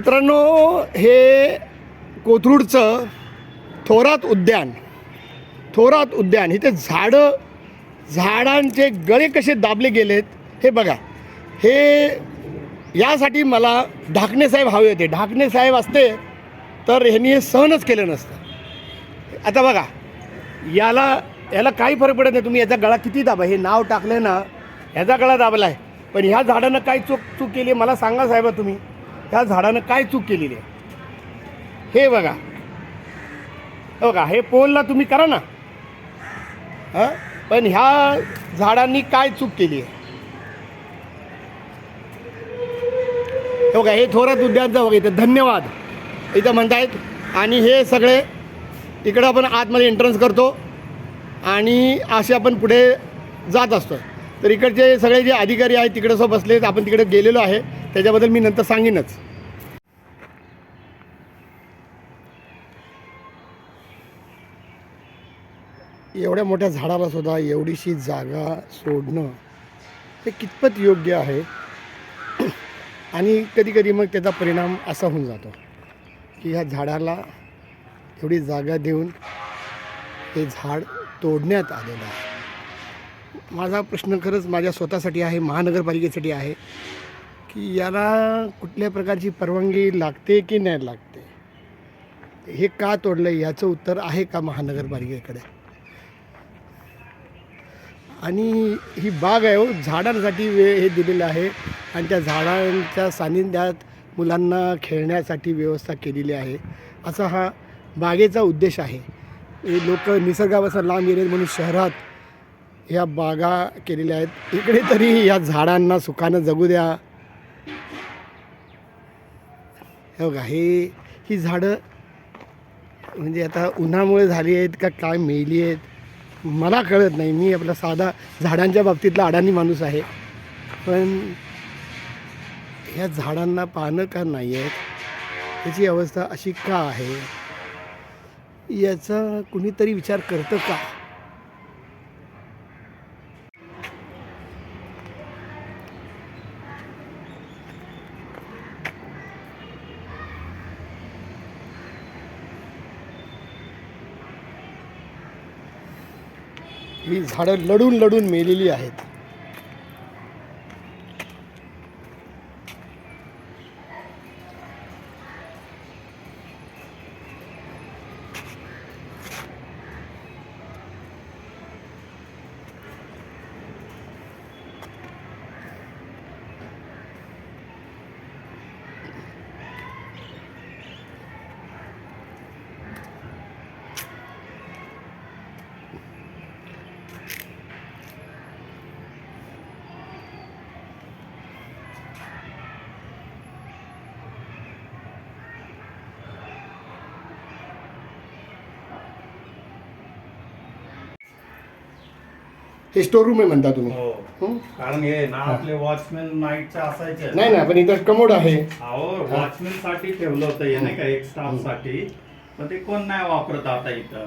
मित्रांनो हे कोथरूडचं थोरात उद्यान थोरात उद्यान इथे झाडं झाडांचे गळे कसे दाबले गेलेत हे बघा. हे यासाठी मला ढाकणे साहेब हवे होते. ढाकणे साहेब असते तर ह्यांनी हे सहनच केलं नसतं. आता बघा याला याला काही फरक पडत नाही. तुम्ही याचा गळा किती दाबा? हे नाव टाकलं आहे ना ह्याचा गळा दाबला आहे पण ह्या झाडानं काय चूक चूक केली आहे मला सांगा साहेबा तुम्ही. त्या झाडानं काय चूक केलेली आहे? हे बघा. बघा हे पोलला तुम्ही करा ना. हां? पण ह्या झाडांनी काय चूक केली आहे? बघा हे थोरात उद्यान बघा इथं. धन्यवाद. इथं म्हणतायत. आणि हे सगळे इकडं आपण आतमध्ये एंट्रन्स करतो. आणि असे आपण पुढे जात असतो तर इकडचे सगळे जे अधिकारी आहेत तिकडं सो बसलेत आपण तिकडे गेलेलो आहे. त्याच्याबद्दल मी नंतर सांगेनच. एवढ्या मोठ्या झाडाला सुद्धा एवढीशी जागा सोडणं हे कितपत योग्य आहे? आणि कधीकधी मग त्याचा परिणाम असा होऊन जातो की ह्या झाडाला एवढी जागा देऊन हे झाड तोडण्यात आलेलं आहे. माझा प्रश्न खरंच माझ्या स्वतःसाठी आहे महानगरपालिकेसाठी आहे की याला कुठल्या प्रकारची परवानगी लागते की नाही लागते? हे का तोडलं याचं उत्तर आहे का महानगरपालिकेकडे? आणि ही बाग आहे हो झाडांसाठी वे हे दिलेलं आहे आणि त्या झाडांच्या सानिध्यात मुलांना खेळण्यासाठी व्यवस्था केलेली आहे. असा हा बागेचा उद्देश आहे. लोक निसर्गापासून लांब गेले म्हणून शहरात या बागा केलेल्या आहेत. इकडे तरी या झाडांना सुखानं जगू द्या. हे बघा हे ही झाडं म्हणजे आता उन्हामुळे झाली आहेत का काय मेली आहेत? मला कळत नाही. मी आपला साधा झाडांच्या बाबतीतला अडाणी माणूस आहे. पण ह्या झाडांना पानं का नाही आहेत? त्याची अवस्था अशी का आहे? याचा कुणीतरी विचार करतं का? ही झाडं लढून लढून मेलेली आहेत. हे स्टोर रूम आहे म्हणता तुम्ही. हो. हं? कारण हे ना आपले वॉचमॅन नाईटचे असायचे. नाही ना पण इथं कमोड आहे. अहो वॉचमॅनसाठी ठेवलं होतं हे नाही का एक स्टाफसाठी. पण ते कोण नाही वापरत आता इथं.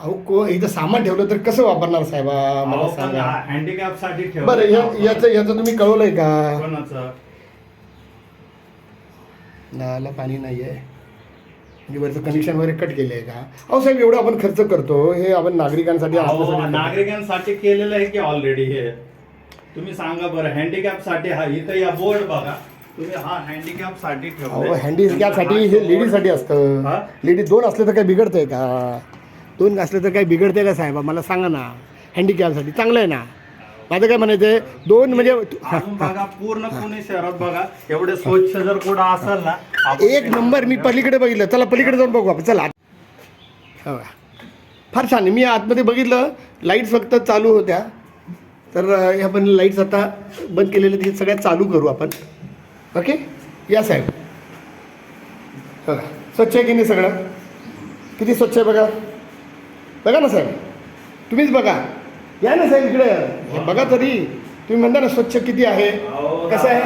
अहो को इथं सामान ठेवलं तर कसं वापरणार साहेबा? मला सांगा. हँडिकॅपसाठी बरं ठेवलं या- याचं याचं तुम्ही कळवलंय का? कोणाचं? नळाला पाणी नाही आहे म्हणजे वरचं कनेक्शन वगैरे कट केलं आहे का? अहो साहेब एवढं आपण खर्च करतो हे आपण नागरिकांसाठी अहो. नागरिकांसाठी केलेलं आहे की ऑलरेडी हे? तुम्ही सांगा बरं हँडिकॅपसाठी हा इथं या बोर्ड बघा. तुम्ही हा हँडिकॅपसाठी अहो ठेवलंय. हँडीकॅपसाठी हे लेडीजसाठी असतं. हा? लेडीज दोन असले तर काय बिघडतंय का? दोन असले तर काय बिघडतंय का साहेबा? मला सांगा ना. हँडीकॅपसाठी चांगलं आहे ना? माझं काय म्हणायचं आहे दोन म्हणजे अजून बघा पूर्ण पुणे शहरात बघा एवढे स्वच्छ जर कुठं असेल ना आपण एक नंबर मी पलीकडे बघितलं. चला पलीकडे जाऊन बघू आपण. चला. हो. का. फार छान आहे. मी आतमध्ये बघितलं. लाईट्स फक्त चालू होत्या. तर अं, हे आपण लाईट्स आता बंद केलेले ते सगळ्यात चालू करू आपण. ओके या साहेब. बघा स्वच्छ आहे की नाही सगळं? किती स्वच्छ आहे बघा? बघा ना साहेब. तुम्हीच बघा. या ना साहेब इकडे. बघा तरी तुम्ही म्हणता ना स्वच्छ किती आहे? कसं आहे?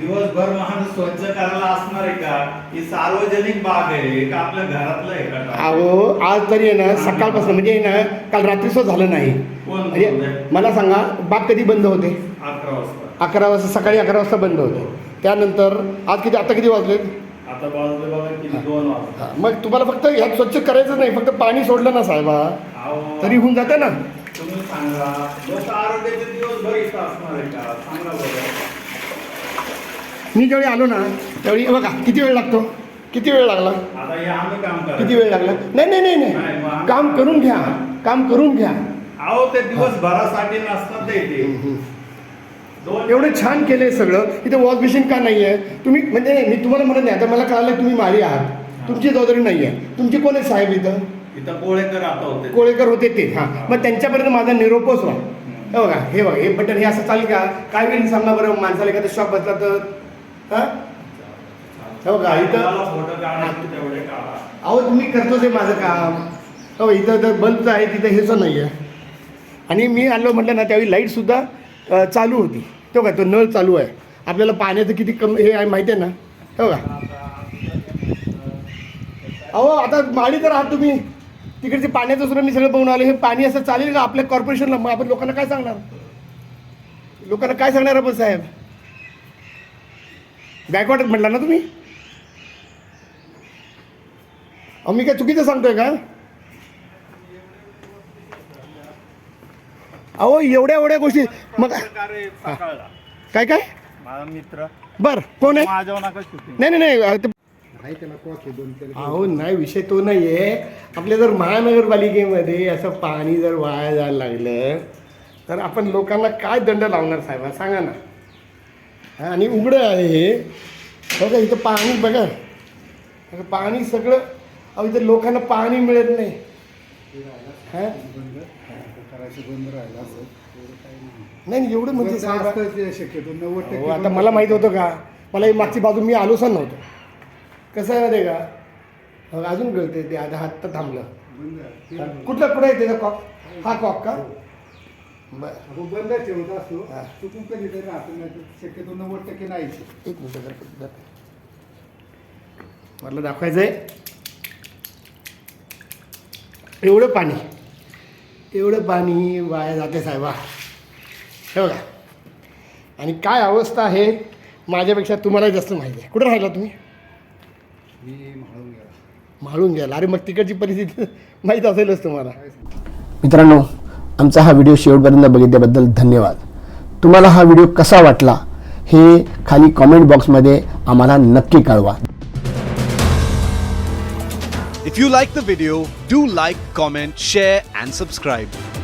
दिवसभर माणूस स्वच्छ करायला असणार आहे का? ही सार्वजनिक बाग आहे का आपल्या घरातलं आहे का? अहो आज तरी आहे ना सकाळपासून म्हणजे आहे ना काल रात्री सुद्धा झालं नाही. म्हणजे? मला सांगा बाग कधी बंद होते? अकरा वाजता. अकरा वाजता सकाळी अकरा वाजता बंद होते. त्यानंतर आज किती आता किती वाजलेत आता दोन वाजता हा, मग तुम्हाला फक्त ह्यात स्वच्छ करायचं नाही फक्त पाणी सोडलं ना साहेबा. तरी होऊन जातं ना. तुम्ही सांगा. लोक आरोग्याचे दिवस बरे इथं असणार आहे का? सांगा बरं. मी ज्यावेळी आलो ना त्यावेळी बघा किती वेळ लागतो? किती वेळ लागला? आता हे आम्ही काम किती वेळ लागला? नाही नाही नाही नाही, काम करून घ्या. काम करून घ्या. अहो ते दिवसभरासाठी नसतात ते इथे. दोन एवढं छान केलंय सगळं. इथे वॉश बेसिन का नाही आहे तुम्ही म्हणजे मी तुम्हाला म्हणत नाही आता मला कळालं तुम्ही माळी आहात. तुमची जबाबदारी नाही आहे तुमचे कोण आहेत साहेब इथं? इथं कोळेकर आता होते. कोळेकर होते ते. हां. मग त्यांच्यापर्यंत माझा निरोपच व्हा. हे बघा हे बघा हे बटन हे असं चालेल का काय वेळ सांगा बरं माणसाला एखादा शॉप बसला तर. हां? हे बघा इथं अहो तुम्ही करतोच आहे माझं काम. हो इथं तर बल्बचं आहे तिथं हेच नाही आहे आणि मी आलो म्हटलं ना त्यावेळी लाईटसुद्धा चालू होती. तो काय तो नळ चालू आहे. आपल्याला पाण्याचं किती कमी हे आहे माहिती आहे ना? हो का अहो आता माळी तर आहात तुम्ही. तिकडचे पाण्याचं सुद्धा मी सगळं बघून आलो. हे पाणी असं चालेल का आपल्या कॉर्पोरेशनला मग आपण लोकांना काय सांगणार? लोकांना काय सांगणार आपण साहेब? गायकवाड म्हटला ना तुम्ही? मी काय चुकीचं सांगतोय का? अहो एवढ्या एवढ्या गोष्टी मग काय काय माझा मित्र. बर कोण आहे? नका शूटिंग नाही नाही नाही. ते- अहो नाही विषय तो नाही आहे आपल्या जर महानगरपालिकेमध्ये असं पाणी जर वाया जायला लागलं तर आपण लोकांना काय दंड लावणार साहेब? सांगा ना. हा, आणि उघडं आहे हे. बघा इथं पाणी बघा. पाणी सगळं अहो इथं लोकांना पाणी मिळत नाही. हा? नाही एवढं म्हणजे शक्यतो. नव्वद आता मला माहीत होतं का? मला मागची बाजू मी आलोच नव्हतो. कसं आहे माहिती का? हो, अजून कळते ते आता हात तर थांबलं. हा, कुठला कुठं आहे त्याचा कॉक हा कॉक का? बरं. आपण बंद ठेवत असतो. हा. राहतो नाही शक्यतो नव्वद टक्के नाहीच एक मिनिट. मला दाखवायचं आहे एवढं पाणी. एवढं पाणी वाया जाते साहेबा. हे बघा. आणि काय अवस्था आहे? माझ्यापेक्षा तुम्हाला जास्त माहिती आहे. कुठं राहिला तुम्ही? मी म्हणून गेला म्हाळून अरे मग तिकडची परिस्थिती माहीत असेलच तुम्हाला. मित्रांनो आमचा हा व्हिडिओ शेवटपर्यंत बघितल्याबद्दल धन्यवाद. तुम्हाला हा व्हिडिओ कसा वाटला हे खाली कॉमेंट बॉक्समध्ये आम्हाला नक्की कळवा. If you like the video, do like, comment, share, and subscribe.